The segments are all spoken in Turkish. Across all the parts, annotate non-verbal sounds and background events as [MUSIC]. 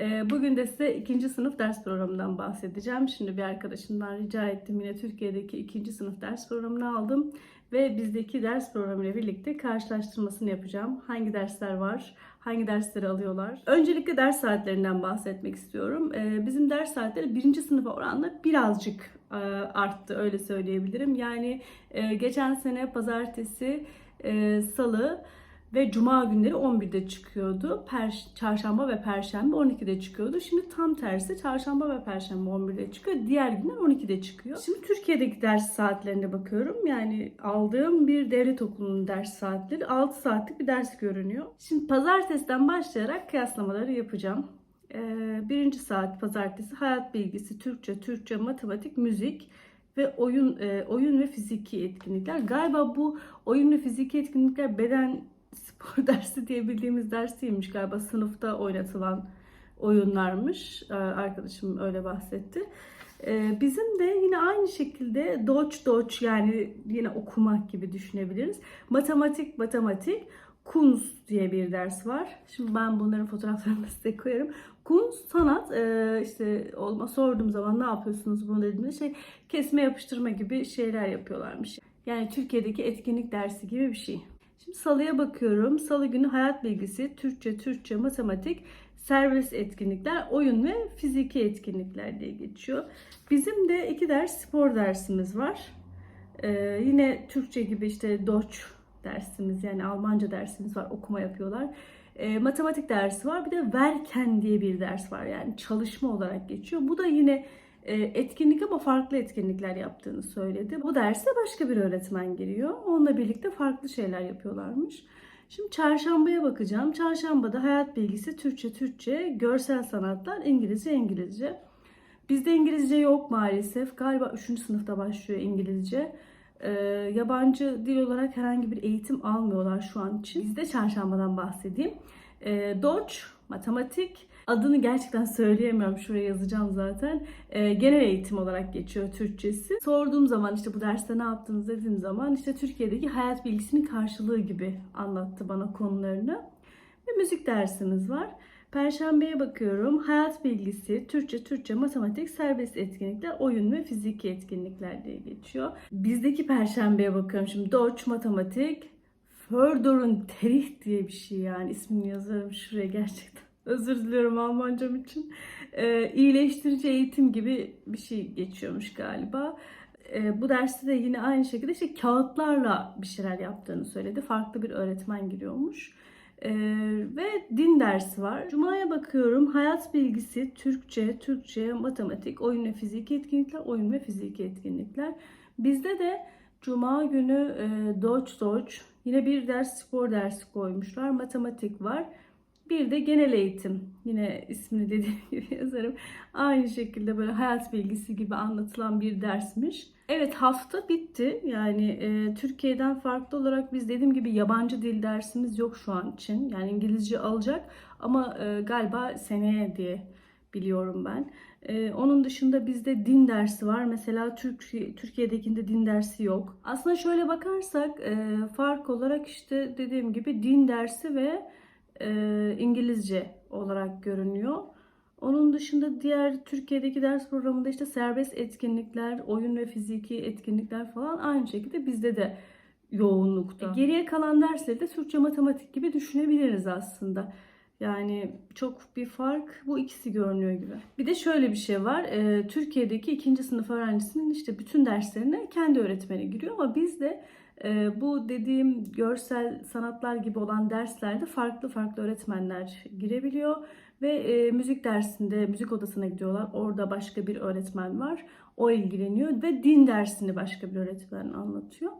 Ee, Bugün de size ikinci sınıf ders programından bahsedeceğim. Şimdi bir arkadaşımdan rica ettim. Yine Türkiye'deki ikinci sınıf ders programını aldım. Ve bizdeki ders programıyla birlikte karşılaştırmasını yapacağım. Hangi dersler var, hangi dersleri alıyorlar. Öncelikle ders saatlerinden bahsetmek istiyorum. Ee, Bizim ders saatleri birinci sınıfa oranla birazcık e, arttı, öyle söyleyebilirim. Yani e, geçen sene pazartesi, e, salı ve cuma günleri 11'de çıkıyordu. Per çarşamba ve perşembe 12'de çıkıyordu. Şimdi tam tersi çarşamba ve perşembe 11'de çıkıyor. Diğer günler 12'de çıkıyor. Şimdi Türkiye'deki ders saatlerine bakıyorum. Yani aldığım bir devlet okulunun ders saatleri 6 saatlik bir ders görünüyor. Şimdi pazartesiden başlayarak kıyaslamaları yapacağım. Ee, birinci saat pazartesi hayat bilgisi, Türkçe, Türkçe, matematik, müzik ve oyun e, oyun ve fiziki etkinlikler. Galiba bu oyun ve fiziki etkinlikler beden spor [LAUGHS] dersi diye bildiğimiz ders değilmiş galiba sınıfta oynatılan oyunlarmış. Ee, Arkadaşım öyle bahsetti. Ee, Bizim de yine aynı şekilde doç doç yani yine okumak gibi düşünebiliriz. Matematik matematik Kunz diye bir ders var. Şimdi ben bunların fotoğraflarını [LAUGHS] size koyarım. Kunz sanat e, işte olma sorduğum zaman ne yapıyorsunuz bunu dediğimde şey kesme yapıştırma gibi şeyler yapıyorlarmış. Yani Türkiye'deki etkinlik dersi gibi bir şey. Şimdi salıya bakıyorum. Salı günü hayat bilgisi, Türkçe, Türkçe, matematik, serbest etkinlikler, oyun ve fiziki etkinlikler diye geçiyor. Bizim de iki ders spor dersimiz var. Ee, yine Türkçe gibi işte Doç dersimiz yani Almanca dersimiz var. Okuma yapıyorlar. Ee, matematik dersi var. Bir de Verken diye bir ders var. Yani çalışma olarak geçiyor. Bu da yine e, etkinlik ama farklı etkinlikler yaptığını söyledi. Bu derse başka bir öğretmen giriyor. Onunla birlikte farklı şeyler yapıyorlarmış. Şimdi çarşambaya bakacağım. Çarşambada hayat bilgisi, Türkçe, Türkçe, görsel sanatlar, İngilizce, İngilizce. Bizde İngilizce yok maalesef. Galiba 3. sınıfta başlıyor İngilizce. Ee, yabancı dil olarak herhangi bir eğitim almıyorlar şu an için. Bizde çarşambadan bahsedeyim. Ee, Doç, matematik, adını gerçekten söyleyemiyorum. Şuraya yazacağım zaten. Ee, genel eğitim olarak geçiyor Türkçesi. Sorduğum zaman işte bu derste ne yaptınız dediğim zaman işte Türkiye'deki hayat bilgisinin karşılığı gibi anlattı bana konularını. Ve müzik dersimiz var. Perşembeye bakıyorum. Hayat bilgisi, Türkçe, Türkçe, matematik, serbest etkinlikler, oyun ve fiziki etkinlikler diye geçiyor. Bizdeki perşembeye bakıyorum şimdi. Deutsch, matematik, Fördor'un terih diye bir şey yani. ismini yazarım şuraya gerçekten. [LAUGHS] Özür diliyorum Almancam için. Ee, iyileştirici eğitim gibi bir şey geçiyormuş galiba. Ee, bu derste de yine aynı şekilde işte kağıtlarla bir şeyler yaptığını söyledi. Farklı bir öğretmen giriyormuş. Ee, ve din dersi var. Cuma'ya bakıyorum. Hayat bilgisi, Türkçe, Türkçe, matematik, oyun ve fiziki etkinlikler, oyun ve fiziki etkinlikler. Bizde de Cuma günü e, Doç Doç, yine bir ders spor dersi koymuşlar. Matematik var. Bir de genel eğitim. Yine ismini dediğim [LAUGHS] gibi yazarım. Aynı şekilde böyle hayat bilgisi gibi anlatılan bir dersmiş. Evet hafta bitti. Yani e, Türkiye'den farklı olarak biz dediğim gibi yabancı dil dersimiz yok şu an için. Yani İngilizce alacak ama e, galiba seneye diye biliyorum ben. E, onun dışında bizde din dersi var. Mesela Türkiye, Türkiye'dekinde din dersi yok. Aslında şöyle bakarsak e, fark olarak işte dediğim gibi din dersi ve e, İngilizce olarak görünüyor. Onun dışında diğer Türkiye'deki ders programında işte serbest etkinlikler, oyun ve fiziki etkinlikler falan aynı şekilde bizde de yoğunlukta. E, geriye kalan dersleri de Türkçe, matematik gibi düşünebiliriz aslında. Yani çok bir fark bu ikisi görünüyor gibi. Bir de şöyle bir şey var. E, Türkiye'deki ikinci sınıf öğrencisinin işte bütün derslerine kendi öğretmeni giriyor ama bizde e, bu dediğim görsel sanatlar gibi olan derslerde farklı farklı öğretmenler girebiliyor ve e, müzik dersinde müzik odasına gidiyorlar. Orada başka bir öğretmen var. O ilgileniyor ve din dersini başka bir öğretmen anlatıyor.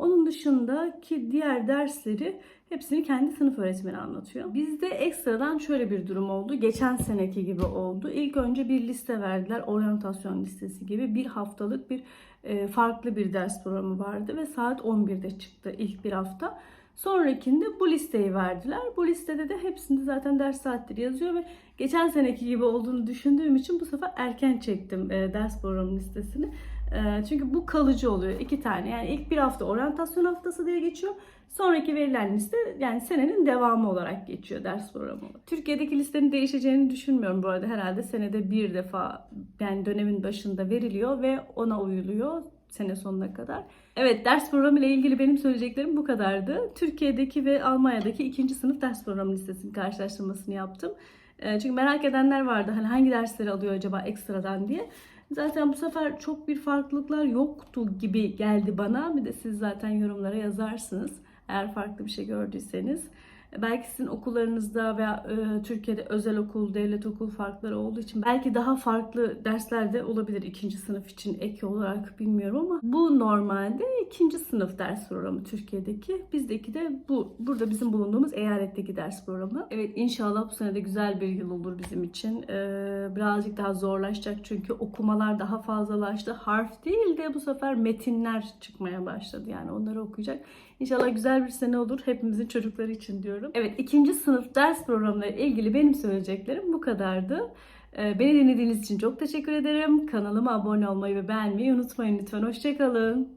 Onun dışındaki diğer dersleri hepsini kendi sınıf öğretmeni anlatıyor. Bizde ekstradan şöyle bir durum oldu. Geçen seneki gibi oldu. İlk önce bir liste verdiler. Oryantasyon listesi gibi bir haftalık bir e, farklı bir ders programı vardı ve saat 11'de çıktı ilk bir hafta. Sonrakinde bu listeyi verdiler. Bu listede de hepsinde zaten ders saatleri yazıyor ve geçen seneki gibi olduğunu düşündüğüm için bu sefer erken çektim e, ders programı listesini. E, çünkü bu kalıcı oluyor. iki tane. Yani ilk bir hafta oryantasyon haftası diye geçiyor. Sonraki verilen liste yani senenin devamı olarak geçiyor ders programı. Türkiye'deki listenin değişeceğini düşünmüyorum bu arada. Herhalde senede bir defa yani dönemin başında veriliyor ve ona uyuluyor sene sonuna kadar. Evet ders programı ile ilgili benim söyleyeceklerim bu kadardı. Türkiye'deki ve Almanya'daki ikinci sınıf ders programı listesinin karşılaştırmasını yaptım. E, Çünkü merak edenler vardı hani hangi dersleri alıyor acaba ekstradan diye. Zaten bu sefer çok bir farklılıklar yoktu gibi geldi bana. Bir de siz zaten yorumlara yazarsınız eğer farklı bir şey gördüyseniz. Belki sizin okullarınızda veya e, Türkiye'de özel okul, devlet okul farkları olduğu için belki daha farklı dersler de olabilir ikinci sınıf için ek olarak bilmiyorum ama bu normalde ikinci sınıf ders programı Türkiye'deki. Bizdeki de bu. Burada bizim bulunduğumuz eyaletteki ders programı. Evet inşallah bu sene de güzel bir yıl olur bizim için. Ee, birazcık daha zorlaşacak çünkü okumalar daha fazlalaştı. Harf değil de bu sefer metinler çıkmaya başladı. Yani onları okuyacak. İnşallah güzel bir sene olur hepimizin çocukları için diyorum. Evet ikinci sınıf ders programıyla ilgili benim söyleyeceklerim bu kadardı. Ee, Beni dinlediğiniz için çok teşekkür ederim. Kanalıma abone olmayı ve beğenmeyi unutmayın lütfen. Hoşçakalın.